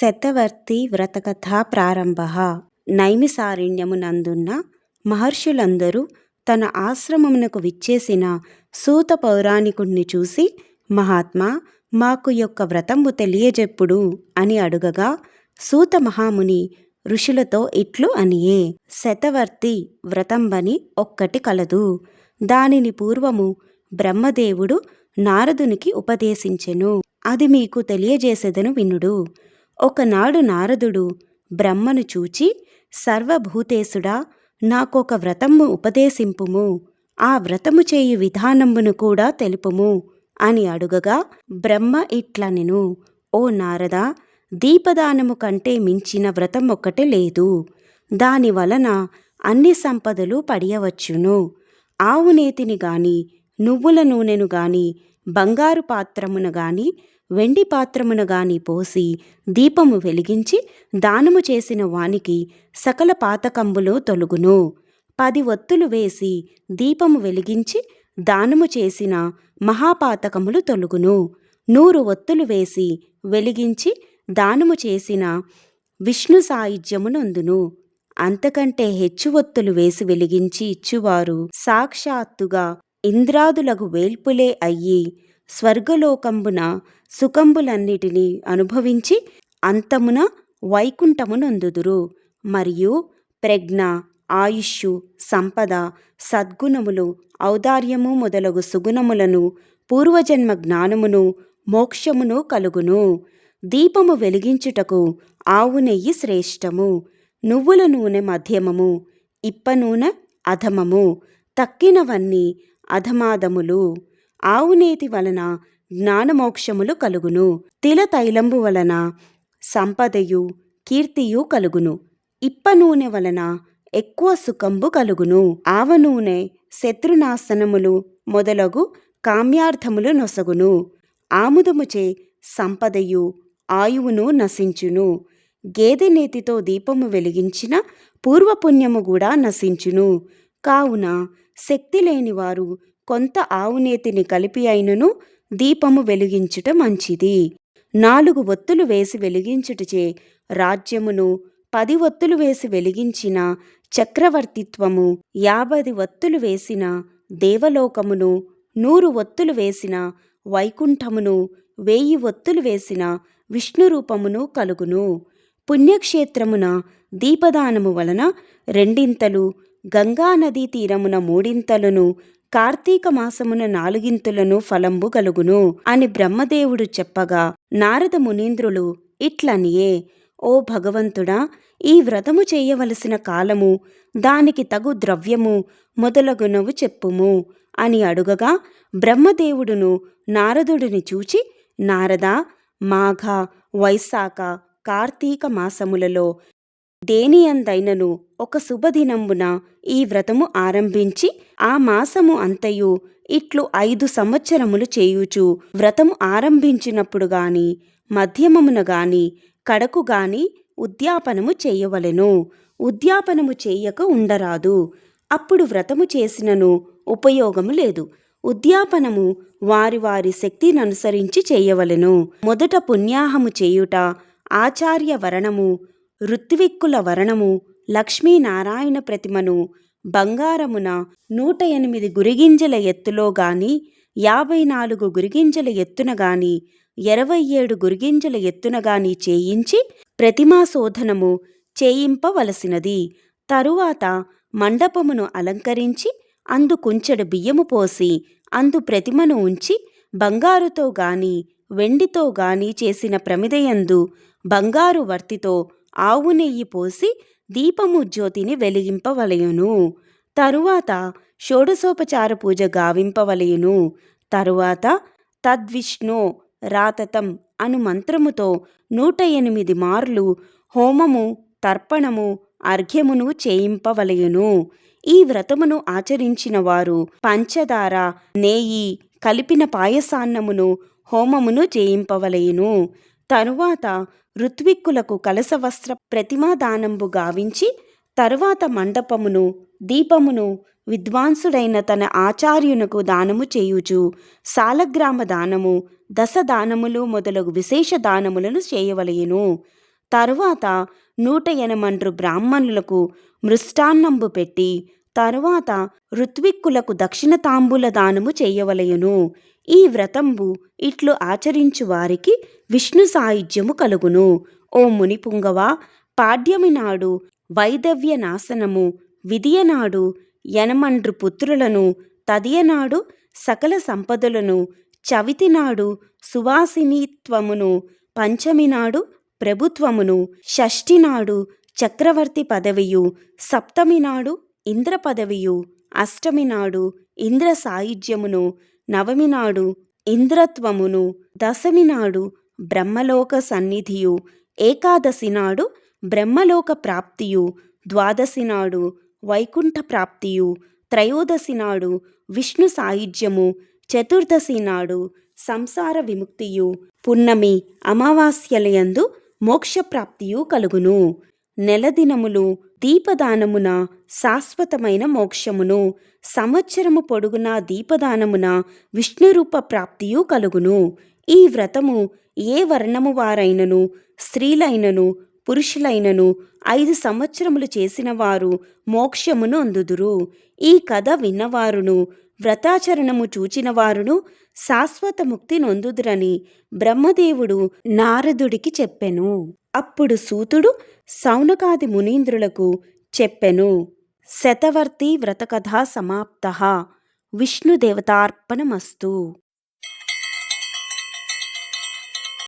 శతవర్తి వ్రతకథ ప్రారంభ. నైమిసారణ్యమునందున్న మహర్షులందరూ తన ఆశ్రమమునకు విచ్చేసిన సూత పౌరాణికుణ్ణి చూసి మహాత్మా మాకు యొక్క వ్రతంబు తెలియజెప్పుడు అని అడుగగా సూత మహాముని ఋషులతో ఇట్లు అనియే. శతవర్తి వ్రతంబని ఒక్కటి కలదు. దానిని పూర్వము బ్రహ్మదేవుడు నారదునికి ఉపదేశించెను. అది మీకు తెలియజేసేదను వినుడు. ఒకనాడు నారదుడు బ్రహ్మను చూచి సర్వభూతేశుడా నాకొక వ్రతము ఉపదేశింపుము. ఆ వ్రతము చేయు విధానమును కూడా తెలుపుము అని అడుగగా బ్రహ్మ ఇట్లనెను ఓ నారద దీపదానము కంటే మించిన వ్రతం ఒక్కటి లేదు. దాని వలన అన్ని సంపదలు పడియవచ్చును. ఆవు నేతిని గాని నువ్వుల నూనెను గాని బంగారు పాత్రమును గాని వెండి పాత్రమున గాని పోసి దీపము వెలిగించి దానము చేసిన వానికి సకల పాతకంబులు తొలుగును. పది ఒత్తులు వేసి దీపము వెలిగించి దానము చేసిన మహాపాతకములు తొలుగును. నూరు ఒత్తులు వేసి వెలిగించి దానము చేసిన విష్ణు సాయుధ్యమునందును అంతకంటే హెచ్చు ఒత్తులు వేసి వెలిగించి ఇచ్చువారు సాక్షాత్తుగా ఇంద్రాదులకు వేల్పులే అయ్యి స్వర్గలోకంబున సుఖంబులన్నిటినీ అనుభవించి అంతమున వైకుంఠమునందుదురు. మరియు ప్రజ్ఞ ఆయుష్షు సంపద సద్గుణములు ఔదార్యము మొదలగు సుగుణములను పూర్వజన్మ జ్ఞానమును మోక్షమును కలుగును. దీపము వెలిగించుటకు ఆవు నెయ్యి శ్రేష్టము. నువ్వుల నూనె మధ్యమము ఇప్ప నూనె అధమము. తక్కినవన్నీ అధమాదములు. ఆవునేతి వలన జ్ఞానమోక్షములు కలుగును. తిల తైలంబు వలన సంపదయు కీర్తియు కలుగును. ఇప్ప నూనె వలన ఎక్కువ సుఖంబు కలుగును. ఆవ నూనె శత్రునాశనములు మొదలగు కామ్యార్థములు నొసగును. ఆముదముచే సంపదయు ఆయువును నశించును. గేదె నేతితో దీపము వెలిగించిన పూర్వపుణ్యము కూడా నశించును. కావున శక్తి లేనివారు కొంత ఆవునేతిని కలిపి అయినను దీపము వెలిగించుట మంచిది. నాలుగు ఒత్తులు వేసి వెలిగించుటచే రాజ్యమును పది ఒత్తులు వేసి వెలిగించిన చక్రవర్తిత్వము యాభై ఒత్తులు వేసిన దేవలోకమును నూరు ఒత్తులు వేసిన వైకుంఠమును వేయి ఒత్తులు వేసిన విష్ణు రూపమును కలుగును. పుణ్యక్షేత్రమున దీపదానము వలన రెండింతలు గంగానదీ తీరమున మూడింతలను కార్తీక మాసమున నాలుగింతులను ఫలంబు గలుగును అని బ్రహ్మదేవుడు చెప్పగా నారద మునీంద్రులు ఇట్లనియే ఓ భగవంతుడా ఈ వ్రతము చేయవలసిన కాలము దానికి తగు ద్రవ్యము మొదలగునవు చెప్పుము అని అడుగగా బ్రహ్మదేవుడును నారదుడిని చూచి నారద మాఘ వైశాఖ కార్తీక మాసములలో దేనియందైనను ఒక శుభదినంబున ఈ వ్రతము ఆరంభించి ఆ మాసము అంతయు ఇట్లు ఐదు సంవత్సరములు చేయుచు. వ్రతము ఆరంభించినప్పుడు గాని మధ్యమమున గాని కడకు గాని ఉద్యాపనము చేయవలెను. ఉద్యాపనము చేయక ఉండరాదు. అప్పుడు వ్రతము చేసినను ఉపయోగము లేదు. ఉద్యాపనము వారి వారి శక్తిననుసరించి చేయవలెను. మొదట పుణ్యాహము చేయుట ఆచార్య వరణము ఋత్విక్కుల వరణము లక్ష్మీనారాయణ ప్రతిమను బంగారమున నూట ఎనిమిది గురిగింజల ఎత్తులో గాని యాభై నాలుగు గురిగింజల ఎత్తున గాని ఇరవై ఏడు గురిగింజల ఎత్తున గాని చేయించి ప్రతిమా శోధనము చేయింపవలసినది. తరువాత మండపమును అలంకరించి అందు కుంచెడు బియ్యము పోసి అందు ప్రతిమను ఉంచి బంగారుతో గాని వెండితో గాని చేసిన ప్రమిదయందు బంగారు వర్తితో ఆవు నెయ్యి పోసి దీపము జ్యోతిని వెలిగింపవలయును. తరువాత షోడశోపచార పూజ గావింపవలయును. తరువాత తద్విష్ణు రాతతం అను మంత్రముతో నూట ఎనిమిది మార్లు హోమము తర్పణము అర్ఘ్యమును చేయింపవలయును. ఈ వ్రతమును ఆచరించిన వారు పంచదార నేయి కలిపిన పాయసాన్నమును హోమమును చేయింపవలయును. తరువాత ఋత్విక్కులకు కలసవస్త్ర ప్రతిమాదానంబు గావించి తరువాత మండపమును దీపమును విద్వాంసుడైన తన ఆచార్యునకు దానము చేయుచు సాలగ్రామ దానము దశ దానములు మొదలగు విశేష దానములను చేయవలయును తరువాత నూట ఎనమండ్రు బ్రాహ్మణులకు మృష్టాన్నంబు పెట్టి తరువాత ఋత్విక్కులకు దక్షిణ తాంబూల దానము చేయవలయును ఈ వ్రతంబు ఇట్లు ఆచరించు వారికి విష్ణు సాయుధ్యము కలుగును. ఓ మునిపుంగవ పాడ్యమి నాడు వైదవ్య నాశనము విధియనాడు యనమండ్రు పుత్రులను తదియనాడు సకల సంపదలను చవితి నాడు సువాసినిత్వమును పంచమి నాడు ప్రభుత్వమును షష్ఠి నాడు చక్రవర్తి పదవియు సప్తమి నాడు ఇంద్ర పదవియు అష్టమి నాడు ఇంద్ర సాయుధ్యమును నవమి నాడు ఇంద్రత్వమును దశమి నాడు బ్రహ్మలోక సన్నిధియు ఏకాదశి నాడు బ్రహ్మలోక ప్రాప్తియు ద్వాదశి నాడు వైకుంఠ ప్రాప్తియు త్రయోదశి నాడు విష్ణు సాయుధ్యము చతుర్దశి నాడు సంసార విముక్తియు పున్నమి అమావాస్యలయందు మోక్షప్రాప్తియు కలుగును. నెల దినములు దీపదానమున శాశ్వతమైన మోక్షమును సంవత్సరము పొడుగున దీపదానమున విష్ణురూప ప్రాప్తియు కలుగును. ఈ వ్రతము ఏ వర్ణము వారైనను స్త్రీలైనను పురుషులైనను ఐదు సంవత్సరములు చేసిన వారు మోక్షమును అందుదురు. ఈ కథ విన్నవారును వ్రతాచరణము చూచిన వారును శాశ్వత ముక్తి నొందుదురని బ్రహ్మదేవుడు నారదుడికి చెప్పెను. అప్పుడు సూతుడు సౌనకాది మునీంద్రులకు చెప్పెను. శతవర్తి వ్రతకథా సమాప్త. విష్ణుదేవతార్పణమస్తు.